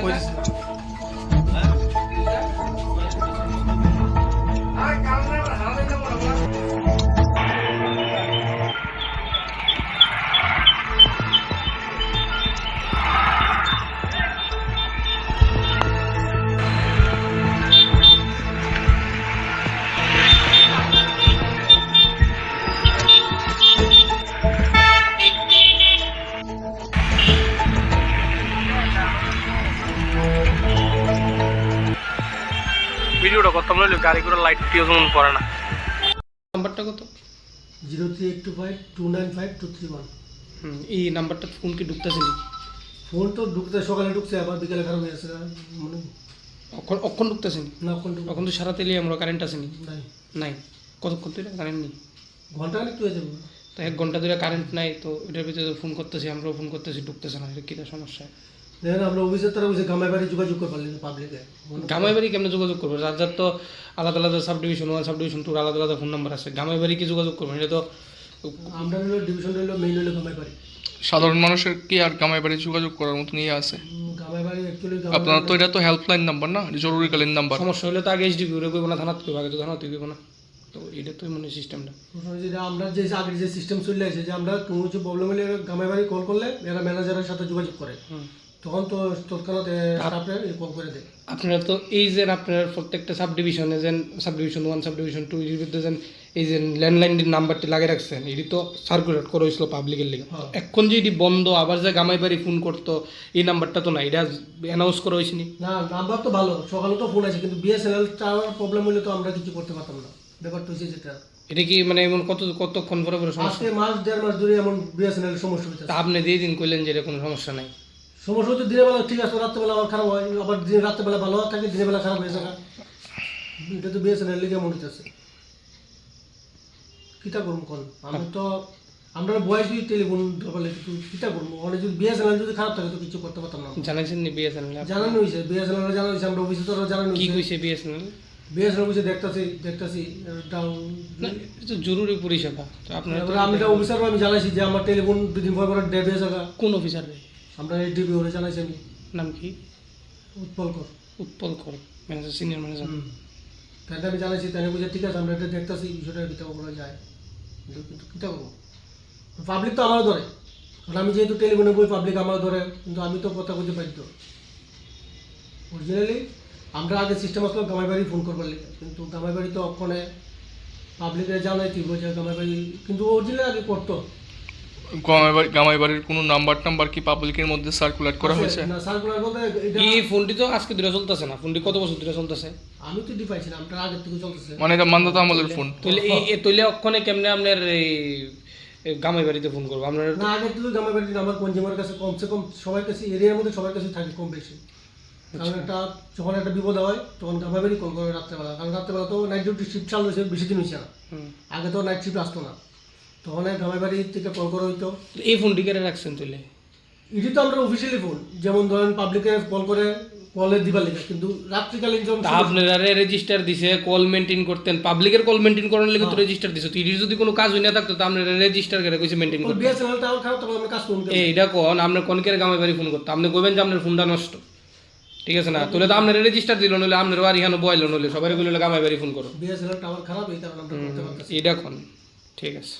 これで。কথা বলে গাড়ি করে লাইট টিও যেমন পড়ে না। নাম্বারটা কত? Zero three eight two five two nine five two three one. হুম, এই নাম্বারটা ফোন কি ঢুকতেছে নি ফোন তো ঢুকতে সকালে ঢুকছে আবার বিকেলে খারাপ হয়ে গেছে মানে অক্ষণ অক্ষণ ঢুকতেছে নি ঢুকছে এখন তো সারা তেলে আমরা কারেন্ট আছে নি নাই। নাই। কতক্ষণ ধরে কারেন্ট নেই? ঘণ্টা খানিক তো হয়ে যাবে। তো এক ঘণ্টা ধরে কারেন্ট নাই তো এটার ভিতরে ফোন করতেছি আমরাও ফোন করতেছি ঢুকতেছে না এটা কী সমস্যা? দেখেন আমরা অফিসের তারা অফিসে গামায় বাড়ি যোগাযোগ করে পারলি পাবলিকে গামাই বাড়ি কেমনে যোগাযোগ করব? যার যার তো আলাদা আলাদা sub division one sub division টুর আলাদা আলাদা ফোন নাম্বার আছে। গামাই বাড়ি কি যোগাযোগ করব? এটা তো আমরা হলো ডিভিশন হলো মেইন হলো গামায় বাড়ি সাধারণ মানুষের কি আর গামাই বাড়ি যোগাযোগ করার মতো নিয়ে আছে আপনার তো এটা তো হেল্পলাইন নাম্বার না? জরুরিকালীন নাম্বার সমস্যা হলে তো আগে এইচডিপি ওরে করব না থানাতে করব আগে তো থানাতে করব না। তো এটা তো মনে সিস্টেমটা যেটা আমরা যে আগের যে সিস্টেম চলে আছে যে আমরা কোনো কিছু প্রবলেম হলে গামায় বাড়ি কল করলে এরা ম্যানেজারের সাথে যোগাযোগ করে। তখন তো তৎক্ষণাৎ স্টাফে কল করে দেয়। আপনারা তো এই যে আপনার প্রত্যেকটা সাব ডিভিশনে যেন sub division one sub division two এর ভিতরে যেন এই যে ল্যান্ডলাইন নাম্বারটি লাগিয়ে রাখছেন এটি তো সার্কুলেট করা হয়েছিল পাবলিকের লিগে। হ্যাঁ। এখন যে এটি বন্ধ আবার যে গামাই বাড়ি ফোন করতো এই নাম্বারটা তো না এটা অ্যানাউন্স করা হয়েছে না? নাম্বার তো ভালো সকালে তো ফোন আছে কিন্তু বিএসএনএল টাওয়ার প্রবলেম হলে তো আমরা কিছু করতে পারতাম না। ব্যাপারটা হচ্ছে যেটা। এটা কি মানে এমন কত কতক্ষণ পরে পরে সমস্যা? আজকে মাস দেড় মাস ধরে এমন বিএসএনএল সমস্যা হচ্ছে আপনি দিয়ে দিন কইলেন যে এটা কোনো সমস্যা নাই। সমস্যা হচ্ছে দিনের বেলা ঠিক আছে রাত্রেবেলা আবার খারাপ হয় আবার দিন রাত্রেবেলা ভালো থাকে দিনের বেলা খারাপ হয়ে থাকা এটা তো বিএসএনএল লিগে মনে হচ্ছে কিতা করব কোন আমি তো আমরা বয়স যদি টেলিফোন কিন্তু কিতা করব? ওখানে যদি বিএসএনএল যদি খারাপ থাকে তো কিছু করতে পারতাম না। জানাইছেন নি বিএসএনএল? জানানো হয়েছে বিএসএনএল জানানো হয়েছে আমরা অফিসে তো জানানো কি হয়েছে কইছে বিএসএনএল? বিএসএনএল অফিসে দেখতেছি দেখতেছি ডাউন এটা তো জরুরি পরিষেবা তো আপনারা আমি তো অফিসার আমি জানাইছি যে আমার টেলিফোন দুদিন পর পর ডেড হয়ে যাবে। কোন অফিসার রে? আমরা এই ডিবি ওরে জানাইছি আমি। নাম কি? উৎপল কর। উৎপল কর ম্যানেজার সিনিয়র ম্যানেজার তাই আমি জানাইছি তাই বুঝে ঠিক আছে আমরা এটা দেখতেছি বিষয়টা কিতাব করা যায়। কিন্তু কিতাব করব পাবলিক তো আমার ধরে। কারণ আমি যেহেতু টেলিফোনে বই পাবলিক আমার ধরে কিন্তু আমি তো কথা বলতে তো। অরিজিনালি আমরা আগে সিস্টেম আসলো গামাই বাড়ি ফোন করবার লিগে। কিন্তু গামাই বাড়ি তো অক্ষণে পাবলিকের জানাই তুই যে গামাই বাড়ি কিন্তু অরিজিনালি আগে করতো। গামাই বাড়ির কোনো নাম্বার টাম্বার কি পাবলিকের মধ্যে সার্কুলেট করা হয়েছে? না সার্কুলার বলতে এটা এই ফোনটি তো আজকে ধরে চলতেছে না। ফোনটি কত বছর ধরে চলতেছে? আমি তো ডি পাইছি না আমরা আগের থেকে চলতেছে। মানে এটা মান্দাতা আমলের ফোন তাহলে এই তৈলে অক্ষণে কেমনে আপনার এই এই গামাই বাড়িতে ফোন করব? আপনার না আগের থেকে গামাই বাড়ি আমার কনজিউমার কাছে কমসে কম সবার কাছে এরিয়ার মধ্যে সবার কাছে থাকে কম বেশি। কারণ একটা যখন একটা বিপদ হয় তখন গামাই বাড়ি কল করে রাত্রেবেলা। কারণ রাত্রেবেলা তো নাইট ডিউটি শিফট চালু হয়েছে বেশি দিন হয়েছে না। আগে তো নাইট শিফট আসতো না। তখন এই গামাই বাড়ি থেকে কল করা হইতো। এই ফোনটি কেটে রাখছেন তুলে এটি তো আমরা অফিসিয়ালি ফোন যেমন ধরেন পাবলিকে কল করে কলে দিবার লিখে কিন্তু রাত্রিকালীন যখন আপনারা রেজিস্টার দিছে কল মেনটেন করতেন। পাবলিকের কল মেনটেন করার লেগে তো রেজিস্টার দিছে। তো এটির যদি কোনো কাজ হই না থাকতো তো আপনারা রেজিস্টার করে কইছে মেনটেন করতে। বিএসএনএল টাওয়ার খারাপ তখন আমরা কাজ করুন এইটা কোন আপনার কনকের গামাই বাড়ি ফোন করতো আপনি কইবেন যে আপনার ফোনটা নষ্ট। ঠিক আছে না? তাহলে তো আপনার রেজিস্টার দিল নইলে আপনার বাড়ি এখানে বয়ল নইলে। সবাই বলে গামাই বাড়ি ফোন করো। বিএসএনএল টাওয়ার খারাপ এই কারণে আমরা করতে পারতেছি এইটা কোন। ঠিক আছে।